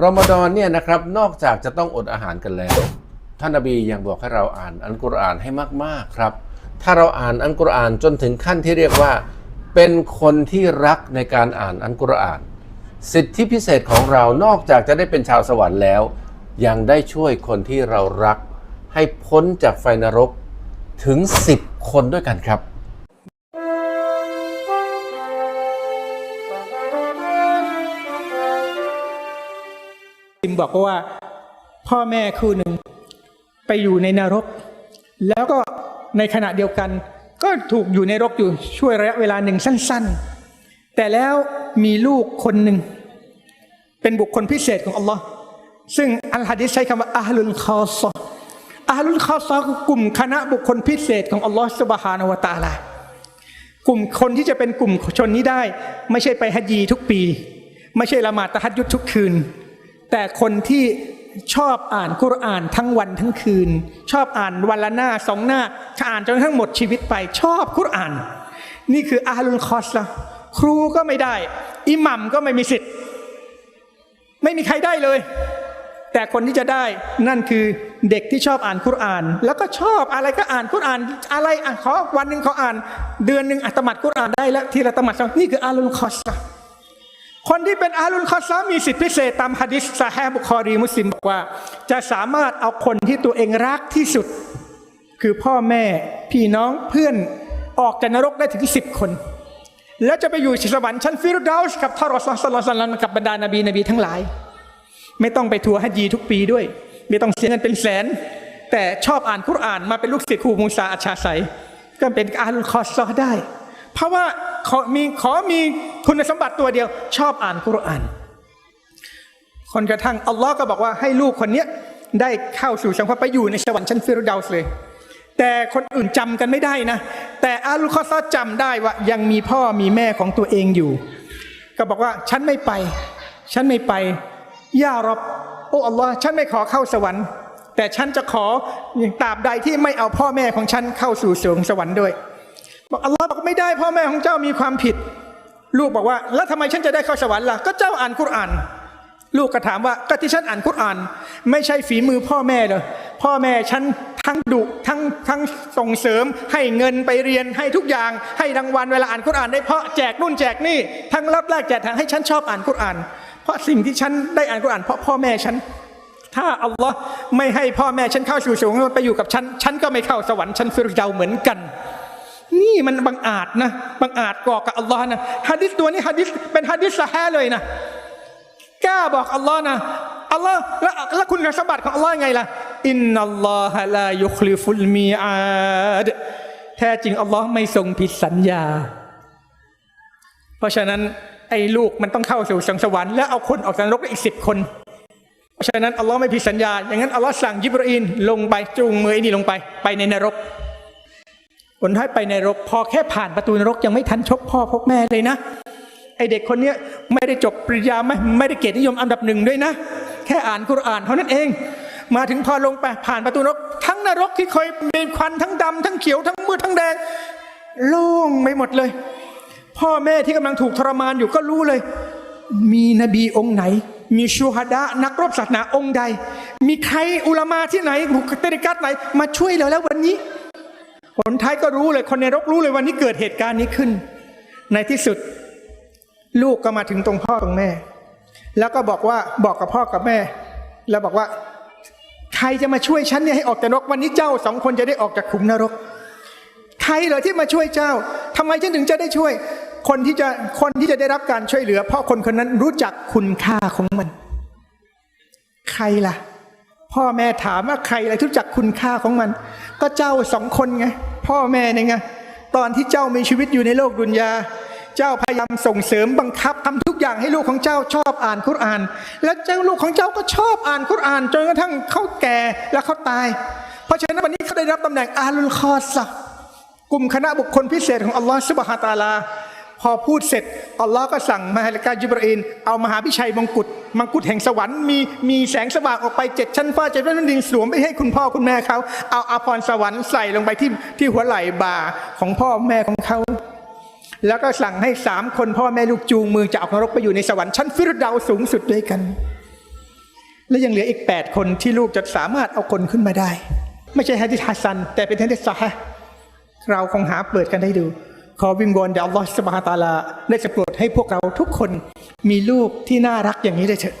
รอมฎอนเนี่ยนะครับนอกจากจะต้องอดอาหารกันแล้ว ท่านนบียังบอกให้เราอ่านอัลกุรอานให้มากๆครับ ถ้าเราอ่านอัลกุรอานจนถึงขั้นที่เรียกว่า เป็นคนที่รักในการอ่านอัลกุรอาน สิทธิพิเศษของเรานอกจากจะได้เป็นชาวสวรรค์แล้ว ยังได้ช่วยคนที่เรารัก ให้พ้นจากไฟนรกถึง 10 คนด้วยกันครับ ซิมบอกว่า พ่อแม่คู่หนึ่งไปอยู่ในนรก แล้วก็ในขณะเดียวกัน ก็ถูกอยู่ในรกอยู่ช่วยระยะเวลาหนึ่งสั้น ๆ แต่แล้วมีลูกคนหนึ่ง เป็นบุคคลพิเศษของอัลลอฮ์ซึ่งอัลฮะดิษใช้คำว่าอาฮลุลคอซออาฮลุลคอซอคือกลุ่มคณะบุคคลพิเศษของอัลลอฮ์สุบฮานาวตาลากลุ่มคนที่จะเป็นกลุ่มชนนี้ได้ ไม่ใช่ไปฮัจญีทุกปี ไม่ใช่ละหมาดตะฮัดยุดทุกคืน แต่คนที่ชอบอ่านกุรอานทั้งวันทั้งคืน ชอบอ่านวันละหน้าสองหน้าอ่านจนทั้งหมดชีวิตไป ชอบกุรอาน นี่คืออาลุลคอสละครูก็ไม่ได้ อิหมัมก็ไม่มีสิทธิ์ ไม่มีใครได้เลย แต่คนที่จะได้นั่นคือเด็กที่ชอบอ่านคุรอาน แล้วก็ชอบอะไรก็อ่านคุรอาน อะไรอะขอวันหนึ่งเขาอ่าน เดือนหนึ่งอัตมัดคุรอานได้แล้วทีละตมัดนี่คืออาลุลคอสละ คนที่เป็นอาลุลคอสละมีสิทธิพิเศษตามฮะดิษซาฮบุคอรีมุสลิมบอกว่า จะสามารถเอาคนที่ตัวเองรักที่สุด คือพ่อแม่พี่น้องเพื่อนออกจากนรกได้ถึงสิบคน แล้วจะไปอยู่สวรรค์ชั้นฟิรดาสกับทารอสลลลลลกับบรรดานบีนบีทั้งหลาย ไม่ต้องไปทัวร์ฮัจญีทุกปีด้วย ไม่ต้องเสียเงินเป็นแสน แต่ชอบอ่านคุรานมาเป็นลูกศิษย์ครูมูซาอัชชาไซก็เป็นอาลุลคอสซอได้ เพราะว่า ขอมีขอมีคุณสมบัติตัวเดียว ชอบอ่านคุรอานคนกระทั่งอัลลอฮ์ก็บอกว่าให้ลูกคนเนี้ยได้เข้าสู่สังคมไปอยู่ในสวรรค์ชั้นฟิรดาสเลย แต่คนอื่นจำกันไม่ได้นะ แต่อาลุลคอซอจำได้ว่ายังมีพ่อมีแม่ของตัวเองอยู่ ก็บอกว่าฉันไม่ไป ฉันไม่ไปย่ารบโอ้อัลลอฮ์ฉันไม่ขอเข้าสวรรค์ แต่ฉันจะขอตราบใดที่ไม่เอาพ่อแม่ของฉันเข้าสู่สวงสวรรค์ด้วย บอกอัลลอฮ์บอกไม่ได้พ่อแม่ของเจ้ามีความผิด ลูกบอกว่า แล้วทำไมฉันจะได้เข้าสวรรค์ล่ะก็เจ้าอ่านคุรอาน ลูกก็ถามว่าก็ที่ฉันอ่านคุรอาน ไม่ใช่ฝีมือพ่อแม่เลยพ่อแม่ฉันทั้งดุทั้งทั้งส่งเสริม ให้เงินไปเรียนให้ทุกอย่าง ให้รางวัลเวลาอ่านคุรอานได้เพราะแจกนู่นแจกนี่ทั้งรับแลกแจกแถมให้ฉันชอบอ่านคุรอาน เพราะสิ่งที่ฉันได้อ่านกุรอานเพราะพ่อแม่ฉันถ้าอัลลอฮ์ไม่ให้พ่อแม่ฉันเข้าสู่สวงไปอยู่กับฉัน ฉันก็ไม่เข้าสวรรค์ฉันฟิรเดาเหมือนกัน นี่มันบังอาจนะบังอาจก่อกับอัลลอฮ์นะฮะดิษตัวนี้ฮะดิษเป็นฮะดิษสะแฮเลยนะกล้าบอกอัลลอฮ์นะอัลลอฮ์แล้วแล้วคุณสมบัติของอัลลอฮ์ไงล่ะอินนัลลอฮะลายุคลิฟุลมีอาดแท้จริงอัลลอฮ์ไม่ทรงผิดสัญญา เพราะฉะนั้นไอ้ลูกมันต้องเข้าสู่สังสวรรค์แล้วเอาคนออกจากนรกได้อีกสิบคน เพราะฉะนั้นอัลลอฮ์ไม่ผิดสัญญา อย่างนั้นอัลลอฮ์สั่งยิบรอีนลงไปจูงมือไอ้นี่ลงไป ไปในนรก คนท้ายไปในรกพอแค่ผ่านประตูนรกยังไม่ทันชกพ่อพกแม่เลยนะไอเด็กคนเนี้ยไม่ได้จบปริญญาไม่ไม่ได้เกียรตินิยมอันดับหนึ่งด้วยนะ แค่อ่านกุรอานเท่านั้นเอง มาถึงพอลงไปผ่านประตูนรก ทั้งนรกที่เคยมีควันทั้งดำทั้งเขียวทั้งมืดทั้งแดงโล่งไปหมดเลย พ่อแม่ที่กำลังถูกทรมานอยู่ก็รู้เลย มีนบีองค์ไหน มีชูฮัดะนักรบศาสนาองค์ใด มีใครอุลามาที่ไหนบุคเตริกัตไหน มาช่วยเราแล้ววันนี้ ผลท้ายก็รู้เลยคนในรกรู้เลยวันนี้เกิดเหตุการณ์นี้ขึ้น ในที่สุด ลูกก็มาถึงตรงพ่อตรงแม่ แล้วก็บอกว่าบอกกับพ่อกับแม่ แล้วบอกว่าใครจะมาช่วยฉันเนี่ยให้ออกจากนรกวันนี้เจ้าสองคนจะได้ออกจากขุมนรกใครเหรอที่มาช่วยเจ้าทำไมฉันถึงจะได้ช่วย คนที่จะคนที่จะได้รับการช่วยเหลือ เพราะคนคนนั้นรู้จักคุณค่าของมัน ใครล่ะ พ่อแม่ถามว่าใครล่ะที่รู้จักคุณค่าของมัน ก็เจ้าสองคนไงพ่อแม่เนี่ยไงตอนที่เจ้ามีชีวิตอยู่ในโลกดุนยา เจ้าพยายามส่งเสริมบังคับทำทุกอย่างให้ลูกของเจ้าชอบอ่านคุราน แล้วเจ้าลูกของเจ้าก็ชอบอ่านคุราน จนกระทั่งเขาแก่และเขาตาย เพราะฉะนั้นวันนี้เขาได้รับตำแหน่งอาลุลคอสกลุ่มคณะบุคคลพิเศษของอัลลอฮฺสุบฮาตะอาลา พอพูดเสร็จอัลลอฮ์ก็สั่งมาละกาจิบรีนเอามหาพิชัยมงกุฎมังกุฎแห่งสวรรค์มีมีแสงสว่างออกไปเจ็ดชั้นฟ้าเจ็ดแผ่นดินสวมไปให้คุณพ่อคุณแม่เขาเอาอาภรณ์สวรรค์ใส่ลงไปที่ที่หัวไหล่บ่าของพ่อแม่ของเขาแล้วก็สั่งให้สามคนพ่อแม่ลูกจูงมือจะออกนรกไปอยู่ในสวรรค์ชั้นฟิรดาวสูงสุดด้วยกัน และยังเหลืออีก8คนที่ลูกจะสามารถเอาคนขึ้นมาได้ ไม่ใช่ฮะดิษฮัสซัน แต่เป็นฮะดิษซอฮะห์เราคงหาเปิดกันได้ดู ขอวิงวอนเดอัลลอฮฺสุบฮานตาลาได้จะโปรดให้พวกเราทุกคนมีลูกที่น่ารักอย่างนี้ได้เถอะ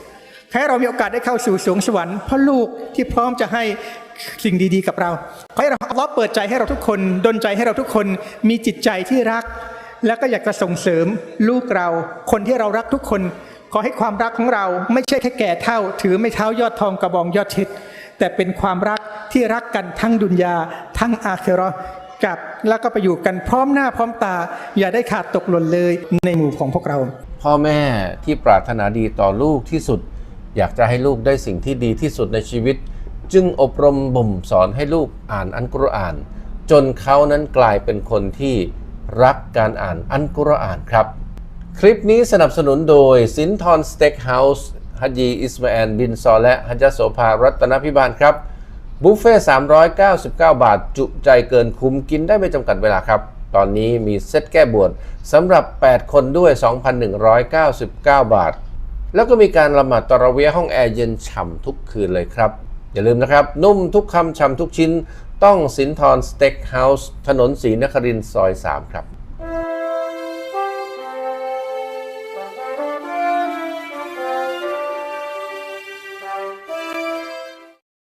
ขอให้เรามีโอกาสได้เข้าสู่สวงสวรรค์เพราะลูกที่พร้อมจะให้สิ่งดีๆกับเราขอให้เราอัลลอฮ์เปิดใจให้เราทุกคนดลใจให้เราทุกคนมีจิตใจที่รัก แล้วก็อยากจะส่งเสริมลูกเรา คนที่เรารักทุกคน ขอให้ความรักของเราไม่ใช่แค่แก่เท่า ถือไม่เท้ายอดทองกระบองยอดเพชรแต่เป็นความรักที่รักกันทั้งดุนยาทั้งอาเครา กับแล้วก็ไปอยู่กันพร้อมหน้าพร้อมตา อย่าได้ขาดตกหล่นเลยในหมู่ของพวกเรา พ่อแม่ที่ปรารถนาดีต่อลูกที่สุด อยากจะให้ลูกได้สิ่งที่ดีที่สุดในชีวิต จึงอบรมบ่มสอนให้ลูกอ่านอันกุรอาน จนเขานั้นกลายเป็นคนที่รักการอ่านอันกุรอานครับ คลิปนี้สนับสนุนโดยสินทรสเต็กเฮาส์ฮัจีอิสมาแอลบินซอและฮัจญะโสภารัตนพิบาลครับ บุฟเฟ่399 บาท จุใจเกินคุ้มกินได้ไม่จำกัดเวลาครับ ตอนนี้มีเซตแก้บวชสำหรับ 8 คนด้วย 2,199 บาท แล้วก็มีการละหมาดตะระเวียห้องแอร์เย็นฉ่ำทุกคืนเลยครับ อย่าลืมนะครับ นุ่มทุกคำฉ่ำทุกชิ้น ต้องสินทรสเต็กเฮาส์ถนนศรีนครินทร์ซอย 3 ครับ